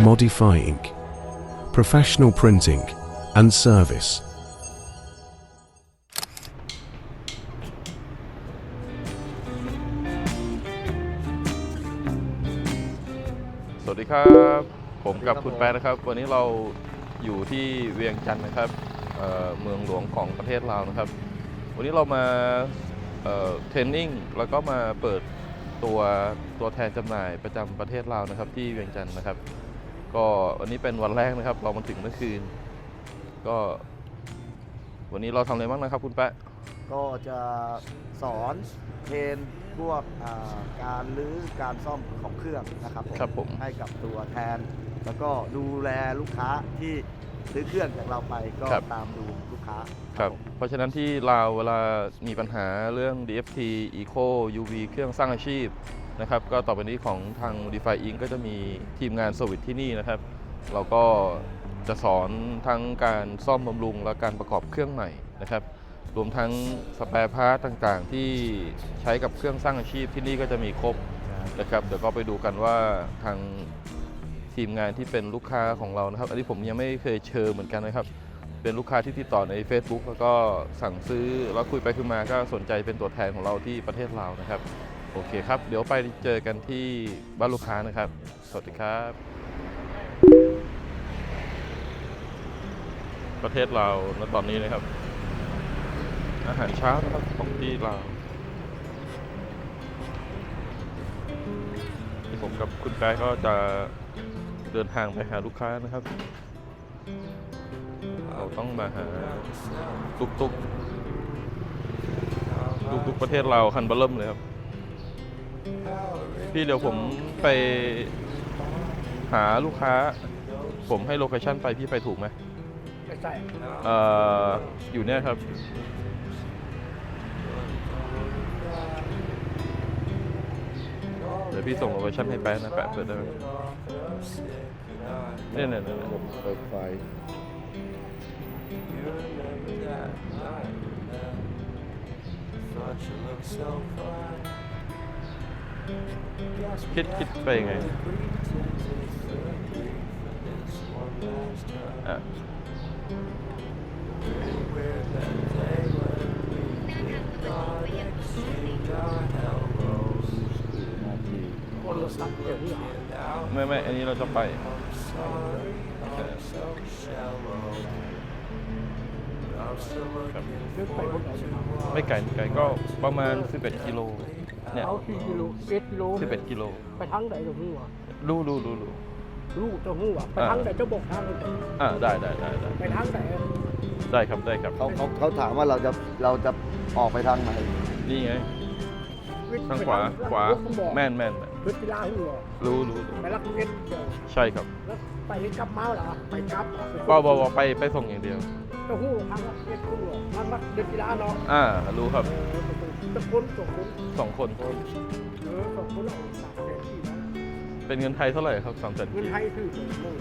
modifying, professional printing, and service. สวัสดีครับ ผมกับคุณแป๊ะนะครับ วันนี้เราอยู่ที่เวียงจันทร์นะครับเอ่อเมืองหลวงของประเทศลาวนะครับ วันนี้เรามาเอ่อเทรนนิ่งแล้วก็มาเปิดตัวตัวแทนจำหน่ายประจำประเทศลาวนะครับ ที่เวียงจันทร์นะครับ ก็วันนี้เป็นวันแรกนะครับ เรามาถึงเมื่อคืน ก็ วันนี้เราทำอะไรบ้างนะครับ คุณแป๊ะก็จะสอนเทรนพวกอ่าการรื้อการซ่อมของเครื่องนะครับผมครับผม ให้กับตัวแทน แล้วก็ดูแลลูกค้าที่ซื้อเครื่องจากเราไปก็ครับ ตามดูลูกค้า ครับผมเพราะฉะนั้นที่ลาวเวลามีปัญหาเรื่อง DFT Eco UV เครื่องสร้างอาชีพ นะครับก็ต่อไปนี้ของทาง DeFi Inc ก็จะมีทีมงานสวิตที่นี่นะครับ เราก็จะสอนทั้งการซ่อมบำรุงและการประกอบเครื่องใหม่นะครับ รวมทั้งสแปรพาร์ตต่างๆ ที่ใช้กับเครื่องสร้างอาชีพที่นี่ก็จะมีครบนะครับ เดี๋ยวก็ไปดูกันว่าทางทีมงานที่เป็นลูกค้าของเรานะครับ อันนี้ผมยังไม่เคยเชิญเหมือนกันนะครับ เป็นลูกค้าที่ติดต่อใน Facebook แล้วก็สั่งซื้อแล้วคุยไปคุยมาก็สนใจเป็นตัวแทนของเราที่ประเทศลาวนะครับ โอเคครับ เดี๋ยวไปเจอกันที่บ้านลูกค้านะครับ สวัสดีครับ ประเทศลาณตอนนี้นะครับ อาหารเช้านะครับของที่ลาที่ผมกับคุณกายก็จะเดินทางไปหาลูกค้านะครับ เราต้องมาหาตุกตุกตุกตุกประเทศเราคันเบอร์เริ่มเลยครับ พี่เดี๋ยวผมไปหาลูกค้า ผมให้โลเคชั่นไปพี่ไปถูกไหมไม่ใช่เอ่ออยู่เนี่ยครับ เดี๋ยวพี่ส่งโลเคชั่นให้แป๊ะนะแป๊ะเปิดได้ไหมเนี่ยเนี่ยเนี่ยเนี่ยเปิดไฟ คิดคิดไปยังไงอะคนละสัตว์เดี๋ยวนี้เหรอไม่ไม่อันนี้เราจะไปเออครับนึกไปคนไหนมาไม่ไกลไม่ไกลก็ประมาณ 11 กิโล เนี่ยเอากี่กิโลเอ็ดกิโล11กิโลไปทางไหนตัวหัวรู้รู้รู้รู้ลูกตัวหัวไปทางไหนเจะบอกทางไหนอ่าได้ได้ได้ได้ไปทางไหนได้ครับได้ครับเขาเขาเขาถามว่าเราจะเราจะออกไปทางไหนนี่ไงวิทย์ทางขวาขวาแม่นแม่นแม่นวิทย์กีฬาหัวรู้รู้รู้ไปรักเอ็ดเดียวใช่ครับแล้วไปกลับมาเหรอไปกลับเบาเบาเบาไปไปส่งอย่างเดียวตัวหัวทางรักเอ็ดหัวทางรักเอ็ดกีฬาเนาะอ่ารู้ครับ เออตะคนสองคนสองคน เออสองคนเราสามแสนสี่นะเป็นเงินไทยเท่าไหร่ครับสามแสนเงินไทยคือสองหมื่น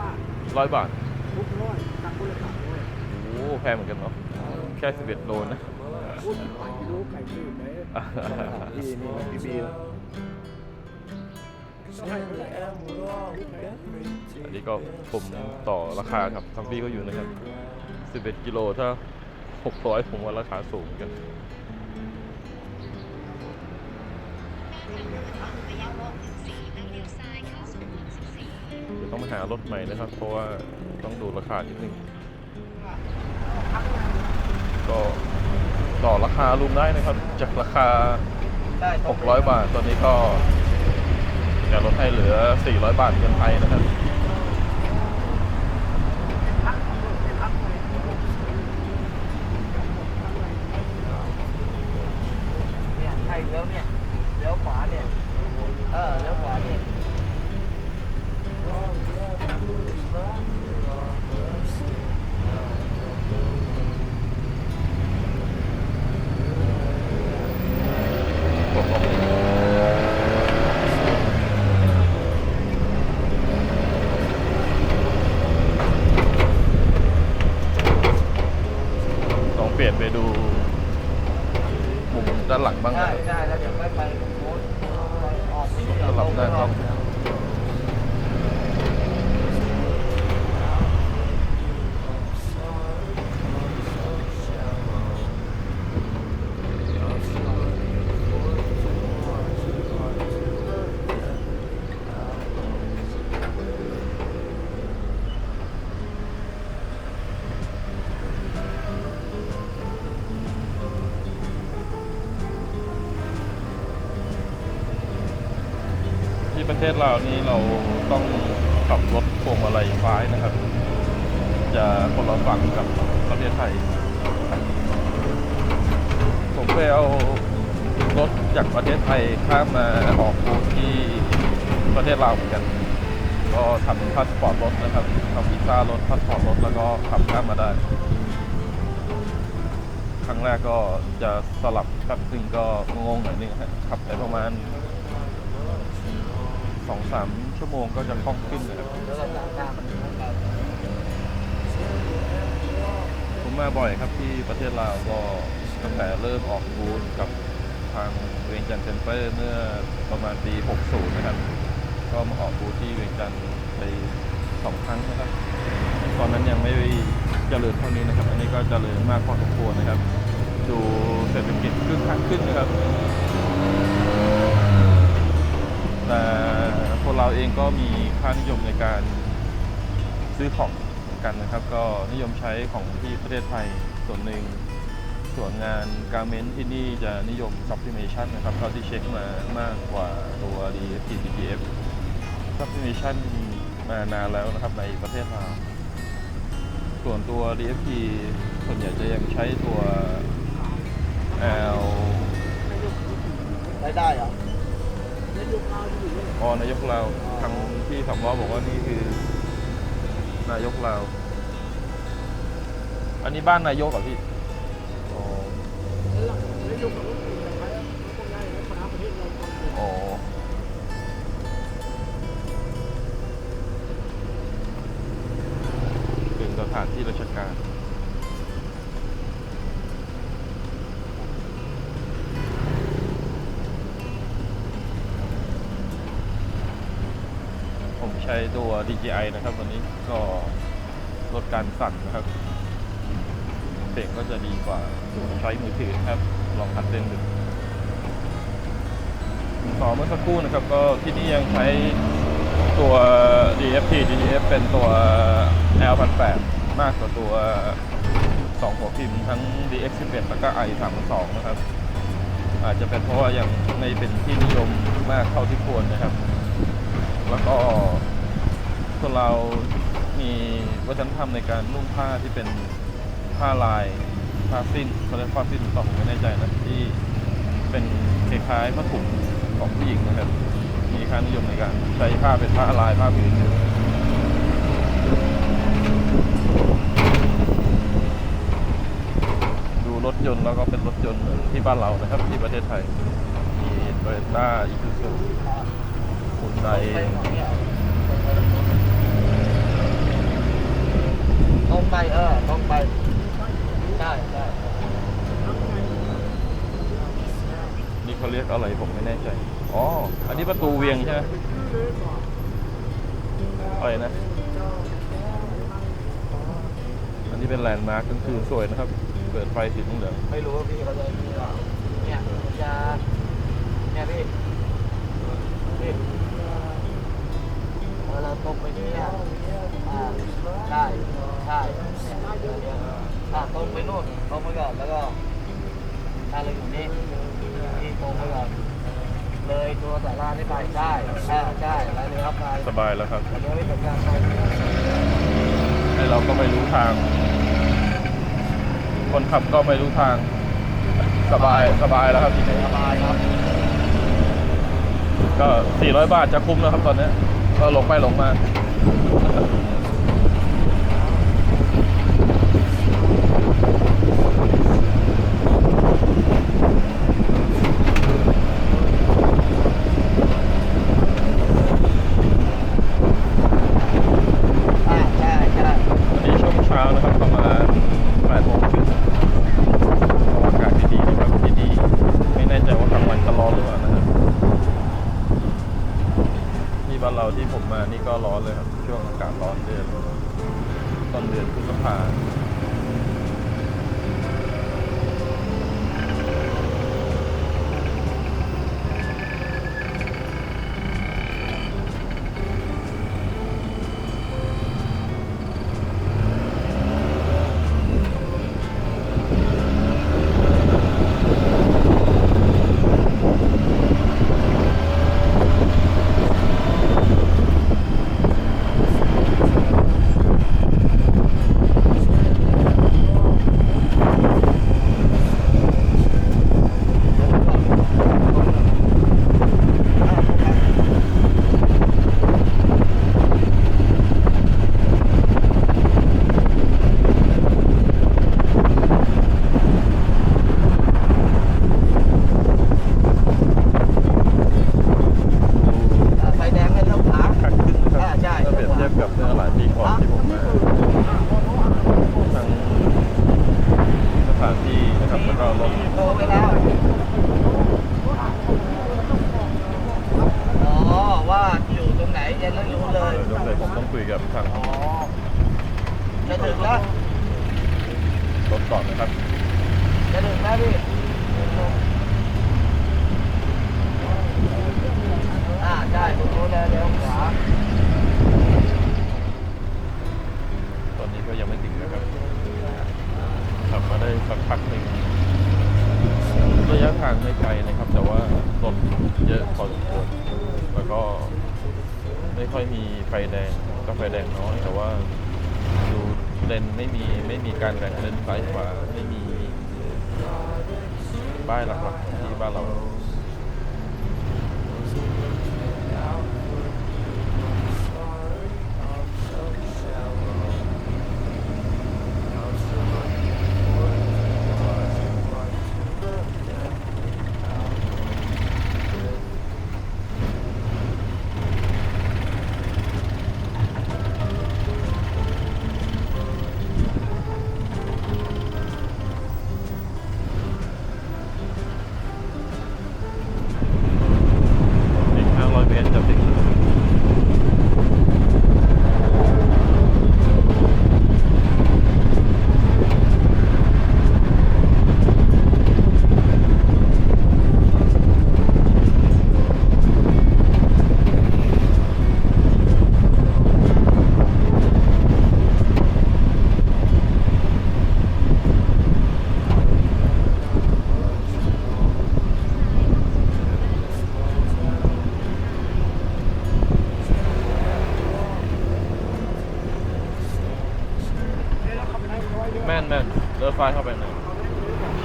บาทร้อยบาท ทุกร้อยตักคนละสามร้อยโอ้แพงเหมือนกันเนาะ แค่11โลนะ พูดไปรู้ไก่ชื่อไหนพี่นี่พี่บีใช่ไหมอันนี้ก็ผมต่อราคาครับทางพี่ก็อยู่นะครับ 11 กิโลถ้า 600ผมว่าราคาสูงกันเดี๋ยวต้องมาหารถใหม่นะครับ เพราะว่าต้องดูราคานิดนึงก็ต่อราคารวมได้นะครับ จากราคา 600 บาท ตอนนี้ก็จะลดให้เหลือ 400 บาทเงินไทยนะครับ ศเราวนี่เราต้องขับรถพวงมาลัยซ้ายนะครับ จะคนละฝั่งกับประเทศไทย ผมเคยเอารถจากประเทศไทยข้ามมาออกบูที่ประเทศลาวเหมือนกัน ก็ทำพาสปอร์ตรถนะครับทำวีซ่ารถพาสปอร์ตรถแล้วก็ขับข้ามมาได้ครั้งแรกก็จะสลับแป๊บนึงก็งงหน่อยนึงฮะขับไปประมาณ สองสามชั่วโมงก็จะคล่องขึ้นนะครับแล้วเราจะตามมันต้องการผมมาบ่อยครับที่ประเทศลาวก็ตั้งแต่เริ่มออกบูธกับทางเวียงจันทร์เซ็นเตอร์เมื่อประมาณปี 60 นะครับ ก็มาออกบูธที่เวียงจันทร์ไปสองครั้งนะครับ ตอนนั้นยังไม่เจริญเท่านี้นะครับ อันนี้ก็เจริญมากพอสมควรนะครับ ดูเศรษฐกิจขึ้นข้างขึ้นนะครับแต่ คนเราเองก็มีค่านิยมในการซื้อของเหมือนกันนะครับ ก็นิยมใช้ของที่ประเทศไทยส่วนหนึ่งส่วนงานการเมนที่นี่จะนิยม sublimation นะครับเท่าที่เช็คมามากกว่าตัว DFT DPF sublimation มานานแล้วนะครับในประเทศเราวส่วนตัว DFT ส่วนใหญ่จะยังใช้ตัว L ได้ได้เหรอ ออนายกเราทางพี่สำล้อบอกว่านี่คือนายกเรา อันนี้บ้านนายกเหรอพี่ อ๋ออ๋อ ใช้ตัว DJI นะครับวันนี้ก็ลดการสั่นนะครับ เสียงก็จะดีกว่าใช้มือถือนะครับ ลองหัดเล่นดูต่อเมื่อสักครู่นะครับ ก็ที่นี่ยังใช้ตัว DFT DDF เป็นตัว L1008 มากกว่าตัว 2 หัวพิมพ์ทั้ง DX11 แล้วก็ i32 นะครับ อาจจะเป็นเพราะว่ายังไม่เป็นที่นิยมมากเท่าที่ควรนะครับ แล้วก็ นเรามีวัฒนธรรมในการนุ่งผ้าที่เป็นผ้าลายผ้าสิ้นเขาเรียกผ้าสิ้นต่อผมไม่แน่ใจนะที่เป็นคล้ายๆผ้าถุงของผู้หญิงนะครับ มีค่านิยมในการใช้ผ้าเป็นผ้าลายผ้าผืนดูรถยนต์แล้วก็เป็นรถยนต์เหมือนที่บ้านเรานะครับ ที่ประเทศไทยมีโตโยต้าอีซูซูคุณได ตรง ไปเออตรงไปใช่ใช่นี่เขาเรียกอะไรผมไม่แน่ใจ อ๋อ อันนี้ประตูเวียงใช่ไหมอะไรนะ อันนี้เป็นแลนด์มาร์กกลางคืนสวยนะครับ เปิดไฟสีเหลืองไม่รู้ว่าพี่เขาจะมีหรอเนี่ยมันจะเนี่ยพี่พี่เวลาตรงไปนี่อะอ่าใช่ใช่เนี่ย อ่าตรงไปนู่นตรงไปก่อนแล้วก็ถ้าเราอยู่นี่นี่ตรงไปก่อนเลยตัวสารานี่ไปใช่ใช่ใช่ไปเลยครับไปสบายแล้วครับอันนี้ไม่เป็นการไปให้เราก็ไม่รู้ทาง คนขับก็ไม่รู้ทาง สบายสบายแล้วครับทีนี้สบายครับ ก็ 400 บาทจะคุ้มแล้วครับตอนนี้ ก็ลงไปลงมา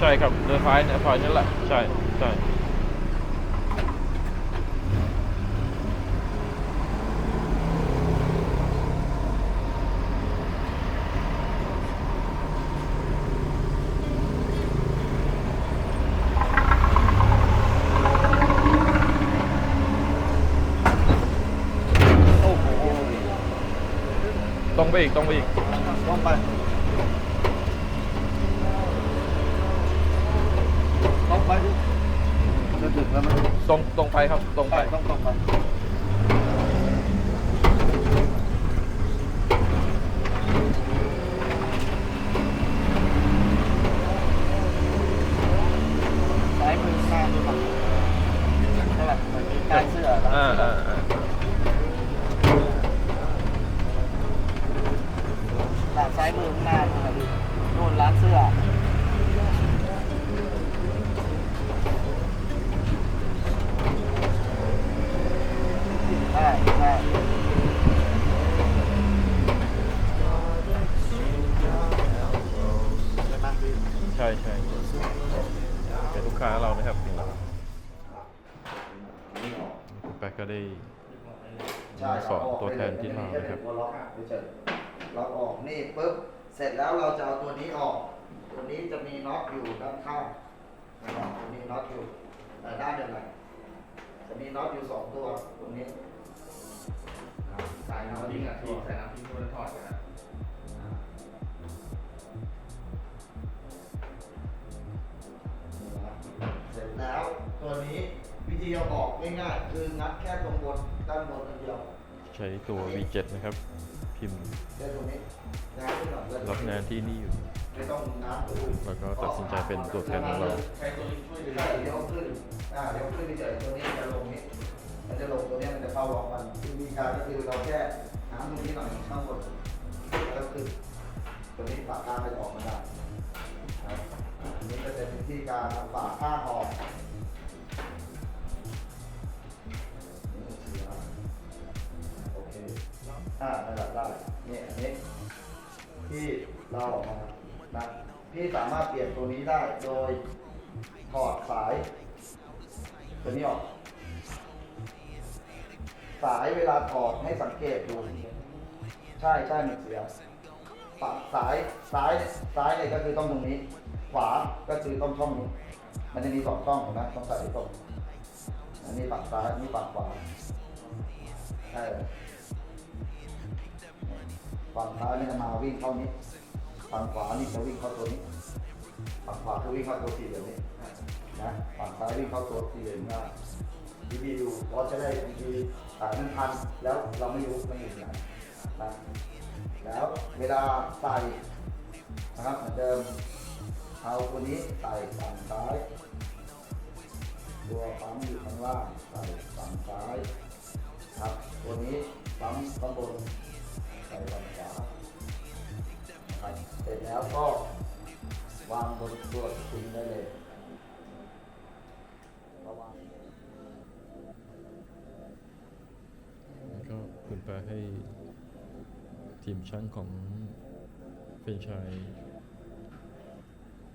ใช่ครับเดินไฟเนี่ยไฟนี่แหละ ใช่ใช่ตรงไปอีกตรงไปอีก ต้องไปต้องไปจะถึงแล้วมัน ตรงตรงไป ครับตรงไปต้องตรงไปซ้ายมือข้างหรือเปล่าใช่ป่ะเหมือนมีป้ายเสื้อร้าน อ่า เสื้อ อ่าอ่า หลังซ้ายมือข้างหน้านู่นนะพี่นู่นร้านเสื้อ ใช่ใช่ใช่ไหมพี่ ใช่ใช่เป็นลูกค้าเรานะครับนี่คุณแป๊กก็ได้ ใช่ สอนตัว แค่เรานตัวล็อกเฉยๆล็อกออกนี่ปุ๊บเสร็จแล้วเราจะเอาตัวนี้ออก ตัวนี้จะมีน็อตอยู่ด้านข้างนะครับจะมีน็อตอยู่แต่ด้านเดียวกันจะมีน็อตอยู่สองตัวตรงนี้สายน้ำทิ้งอะถอดสายน้ำทิ้งมันถอดกันนะเสร็จแล้วตัวนี้วิธีเอาออกง่ายๆคืองัดแค่ตรงบนด้านบนอันเดียว ช้ตัว V7 นะครับ พิมพ์แค่ตรงนี้งัดขึ้นหน่อยแล้วรับงานที่นี่อยู่ แล้วก็ตัดสินใจเป็นตัวแทนของเราใช้ตัวนี้ช่วยดึงใช่เลี้ยวขึ้นอ่าเลี้ยวขึ้นเฉยตัวนี้จะลงนี้มันจะลงตัวนี้มันจะเข้าล็อกมันวิธีการก็คือเราแค่หาตรงนี้หน่อยข้างบนแล้วก็ขึ้นตัวนี้ปากกาไปออกมาได้ครับอันนี้จะเป็นวิธีการเอาปากข้างออก อ่าได้ละได้นี่อันนี้ที่เราออกมานะพี่สามารถเปลี่ยนตัวนี้ได้โดยถอดสายตัวนี้ออก สายเวลาถอดให้สังเกตดู ใช่ใช่มันเสียปะสายซ้ายซ้ายเนี่ยก็คือต้องตรงนี้ ขวาก็คือต้องช่องนี้ มันจะมีสองช่องเห็นไหมต้องใส่ตรงอันนี้ฝั่งซ้ายอันนี้ฝั่งขวาใช่ ฝั่งซ้ายนี่จะมาวิ่งเข้านี้ ฝั่งขวานี่จะวิ่งเข้าตัวนี้ ฝั่งขวาจะวิ่งเข้าตัวสี่เหลี่ยมนี้นะ ฝั่งซ้ายวิ่งเข้าตัวสี่เหลี่ยมหน้าดีดีดูเราจะได้บางทีสายมันพันแล้วเราไม่รู้มันอยู่ที่ไหนนะแล้วเวลาใส่นะครับเหมือนเดิมเอาตัวนี้ใส่ฝั่งซ้าย ตัวปั๊มอยู่ข้างล่างใส่ฝั่งซ้ายครับตัวนี้ปั๊มข้างบน ใส่ฝั่งขวานะครับเสร็จแล้วก็วางบนตัวสปริงได้เลยระมาณแล้วก็คุณแปให้ทีมช่างของเฟรนชาย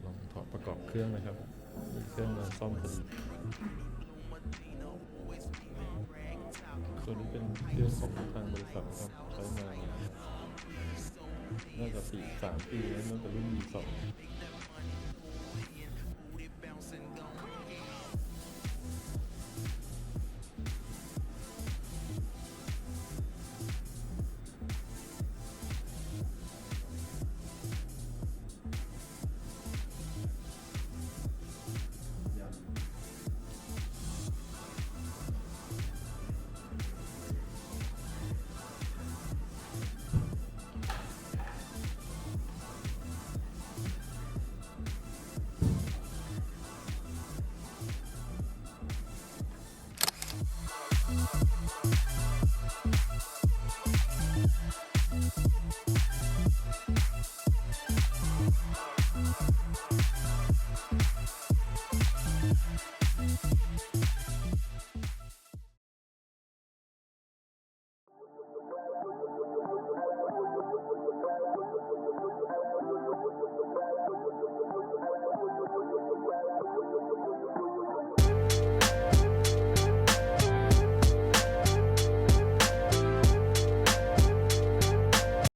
ลองถอดประกอบเครื่องนะครับ มีเครื่องมาซ่อมพอดี ตัวนี้เป็นเครื่องของทางบริษัทนะครับใช้มาน่าจะสี่สามปีแล้วตั้งแต่รุ่น V2